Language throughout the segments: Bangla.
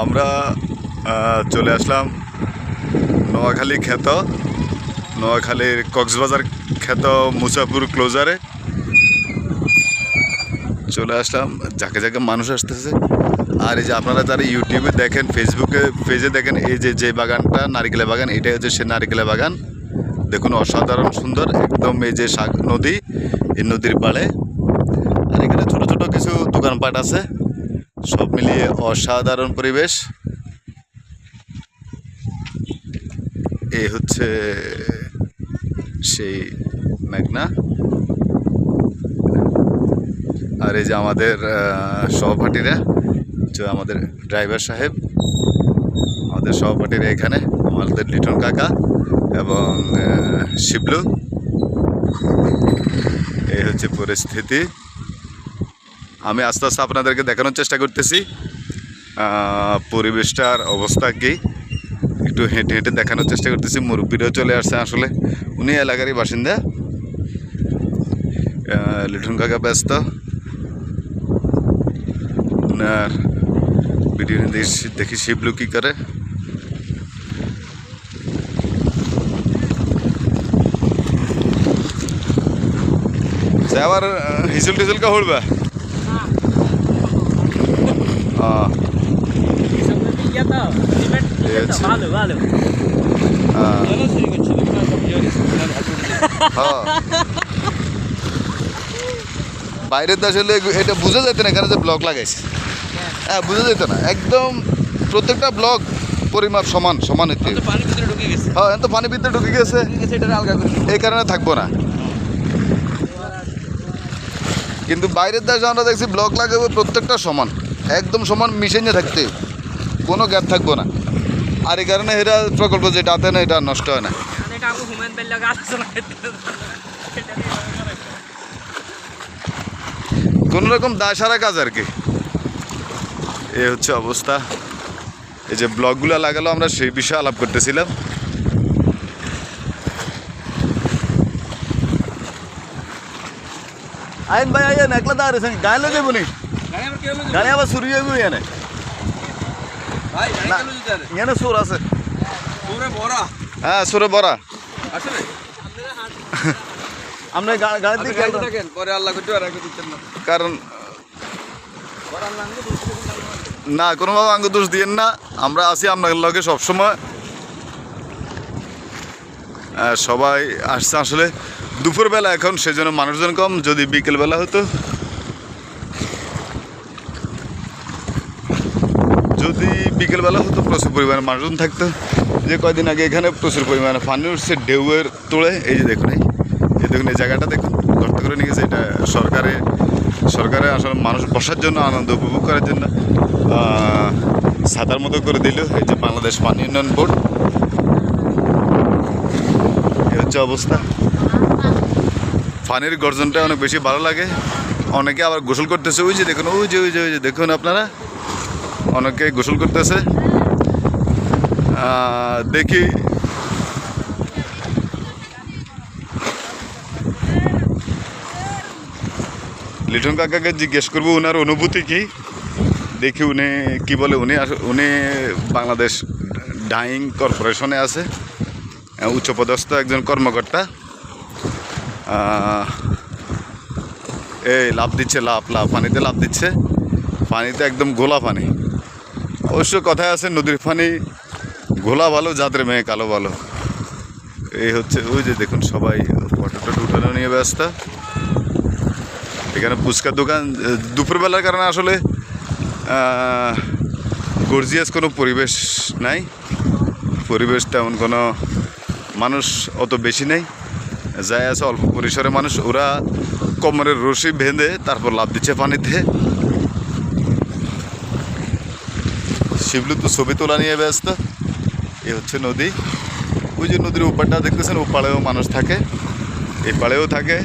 আমরা চলে আসলাম নোয়াখালী খ্যাত নোয়াখালীর কক্সবাজার খ্যাত মুসাপুর ক্লোজারে। চলে আসলাম, যাকে যাকে মানুষ আসতেছে। আর এই যে আপনারা যারা ইউটিউবে দেখেন, ফেসবুকে, পেজে দেখেন, এই যে যে বাগানটা, নারিকেলের বাগান, এটাই হচ্ছে সে নারিকেলের বাগান। দেখুন, অসাধারণ সুন্দর একদম এই যে শাক নদী, এই নদীর পাড়ে। আর এখানে ছোট ছোট কিছু দোকানপাট আছে, সব মিলিয়ে অসাধারণ পরিবেশ। এই হচ্ছে সেই মেঘনা। আর এই যে আমাদের সহপাঠীরা, যে আমাদের ড্রাইভার সাহেব, আমাদের সহপাঠীরা এখানে, আমাদের লিটন কাকা। এবং শিবলু। এই হচ্ছে পরিস্থিতি। আমি আস্তে আস্তে আপনাদেরকে দেখানোর চেষ্টা করতেছি। পরিবেশটার অবস্থা কী? একটু হেঁটে হেঁটে দেখানোর চেষ্টা করতেছি। মুরব্বীরাও চলে আসছে আসলে। উনি এলাকারই বাসিন্দা। লিটন কাকা ব্যস্ত। ওনার ভিডিও দেখি শিবলু কী করে। আবার হিজল টিজল কা হড়বা ভালো আহ, হ্যাঁ। বাইরের হলে এটা বোঝা যেত না এখানে যে ব্লক লাগাইছে। হ্যাঁ বোঝা যেত না। একদম প্রত্যেকটা ব্লক পরিমাপ সমান সমান হ্যাঁ তো পানির ভিতরে ঢুকে গেছে। এই কারণে থাকব না। কিন্তু বাইরের দেশে আমরা দেখছি ব্লক লাগাবো প্রত্যেকটা সমান একদম সমান মিশিয়ে থাকতে কোনো গ্যাপ থাকব না। আর এই কারণে এরা প্রকল্প যেটা আতে না এটা নষ্ট হয় না। মানে কোনো রকম দায় কাজ আর কি। এ হচ্ছে অবস্থা। এই যে ব্লকগুলো লাগালো আমরা সেই বিষয়ে আলাপ করতেছিলাম। আইন ভাই আইন একলা দা রে গায়ে লগে বনি গাড়ি আবার শুরু হয়ে এনে না। এনে সুর আছে। হ্যাঁ সুরে বড়া আমরা দিকে পরে আল্লাহ করতে আর দিচ্ছেন না। কারণ না। কোনোভাবে আঙ্গ দোষ দিয়েন না। আমরা আছি আপনার লগে সবসময়। সবাই আসছে। আসলে দুপুরবেলা এখন সেজন্য মানুষজন কম, যদি বিকেলবেলা হতো। যদি বিকেলবেলা হতো, প্রচুর পরিমাণে মানুষজন থাকতো। যে কয়দিন আগে এখানে প্রচুর পরিমাণে পানি উঠছে ঢেউয়ের তোলে। এই যে দেখুন, এই এই দেখুন, এই জায়গাটা দেখুন গর্ত করে নিয়ে গেছে। এটা সরকারে সরকারে আসলে মানুষ বসার জন্য, আনন্দ উপভোগ করার জন্য ছাতার মতো করে দিল। এই যে বাংলাদেশ পানি উন্নয়ন বোর্ড এই হচ্ছে অবস্থা। পানির গর্জনটা অনেক বেশি ভালো লাগে। অনেকে আবার গোসল করতেছে, ওই যে দেখুন, ওই যে ওই যে ওই যে, দেখুন আপনারা। অনেকে গোসল করতেছে। দেখি। লিটন কাকাকে জিজ্ঞেস করব ওনার অনুভূতি কি? দেখি উনি কি বলে, উনি উনি বাংলাদেশ ডাইং কর্পোরেশনে আছে। উচ্চপদস্থ একজন কর্মকর্তা। এই লাভ দিচ্ছে লাভ লাভ পানিতে লাভ দিচ্ছে। পানিতে একদম গোলা পানি। অবশ্য কথায় আছে, নদীর পানি গোলা ভালো, যাদের মেয়ে কালো ভালো। এই হচ্ছে, ওই যে দেখুন সবাই, ফটো টটো উঠানো নিয়ে ব্যস্ত। এখানে ফুচকার দোকান, দুপুরবেলার কারণে আসলে গর্জিয়াস কোনো পরিবেশ নাই। পরিবেশ তেমন কোনো মানুষ অত বেশি নেই। যাই আছে, অল্প পরিসরে মানুষ, ওরা কোমরের রশি বেঁধে তারপর লাভ দিচ্ছে পানিতে। শিবলু তো ছবি তোলা নিয়ে ব্যস্ত। এ হচ্ছে নদী। ওই যে নদীর ওপারটা দেখতেছেন ওপাড়েও মানুষ থাকে। এই পাড়েও থাকে।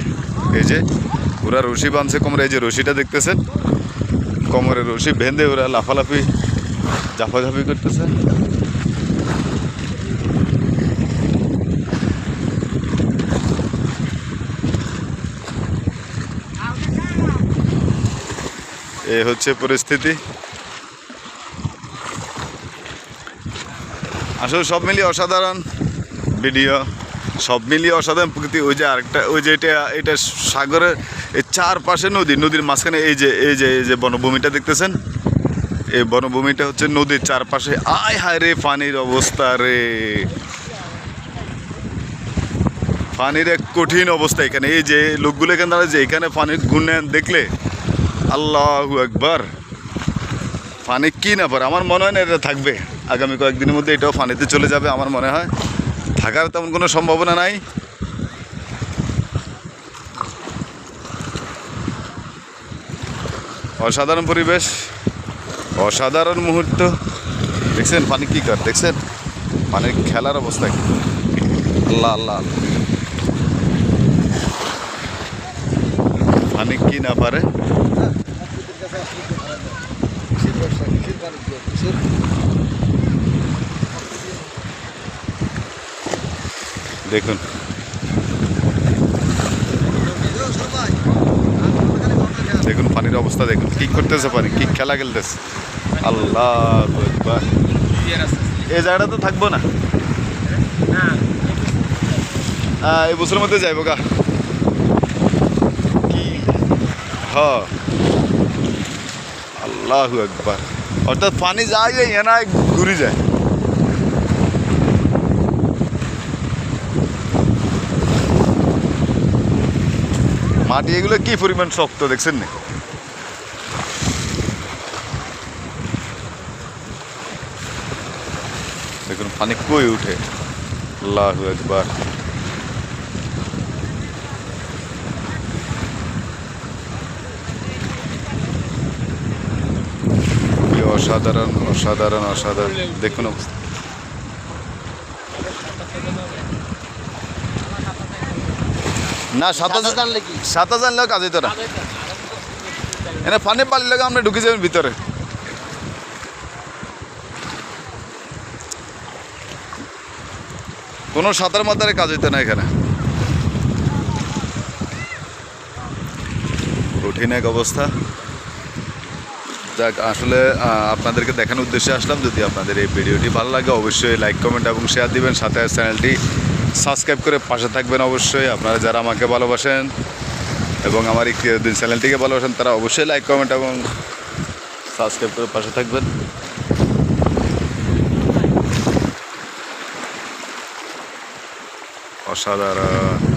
এই যে ওরা রশি বাঁধছে কোমরে, এই যে রশিটা দেখতেছেন। কোমরের রশি বেঁধে ওরা লাফালাফি জাফাঝাফি করতেছে। এই হচ্ছে পরিস্থিতি। আসলে সব মিলিয়ে অসাধারণ ভিডিও, সব মিলিয়ে অসাধারণ প্রকৃতি। ওই যে আরেকটা, ওই যে এটা এটা সাগরের এই চারপাশে নদী, নদীর মাঝখানে এই যে এই যে এই যে বনভূমিটা দেখতেছেন? এই বনভূমিটা হচ্ছে নদীর চারপাশে। আয় হায় রে পানির অবস্থা রে। পানির এক কঠিন অবস্থা এখানে। এই যে লোকগুলো এখানে দাঁড়ায় যে, এখানে পানির ঘূর্ণায়ন দেখলে আল্লাহু একবার পানি কি না পারে আমার মনে হয় না এটা থাকবে। আগামী কয়েকদিনের মধ্যে এটাও পানিতে চলে যাবে আমার মনে হয়। থাকার তেমন কোনো সম্ভাবনা নাই। অসাধারণ পরিবেশ, অসাধারণ মুহূর্ত। দেখছেন পানি কি কর? দেখছেন? পানির খেলার অবস্থা কি? আল্লাহ আল্লাহ আল্লাহ। কি না পারে? দেখুন। দেখুন, পানির অবস্থা দেখুন। কি করতেছে পানি? কি খেলা খেলতেছে? আল্লাহ এই জায়গাটা তো থাকব না। হ্যাঁ এই বছরের মধ্যে যাইব গা কি হ আল্লাহ একবার অর্থাৎ পানি যায় এনা ঘুরে যায়। মাটি এগুলো কি পরিমাণ শক্ত দেখছেন না দেখুন, পানি কই উঠে? আল্লাহ একবার অসাধারণ অসাধারণ অসাধারণ। দেখুন অবস্থা। না সাত হাজার সাত হাজার লোক কাজে তোরা। এনে পানি পালি লাগে আমরা ঢুকে যাবেন ভিতরে। কোনো সাঁতার মাতারে কাজ হইতো না এখানে। কঠিন এক অবস্থা। যাক, আসলে আপনাদেরকে দেখানোর উদ্দেশ্যে আসলাম। যদি আপনাদের এই ভিডিওটি ভালো লাগে, অবশ্যই লাইক কমেন্ট এবং শেয়ার দিবেন। সাথে চ্যানেলটি সাবস্ক্রাইব করে পাশে থাকবেন অবশ্যই। আপনারা যারা আমাকে ভালোবাসেন এবং আমার এই চ্যানেলটিকে ভালোবাসেন, তারা অবশ্যই লাইক কমেন্ট এবং সাবস্ক্রাইব করে পাশে থাকবেন। অসাধারণ।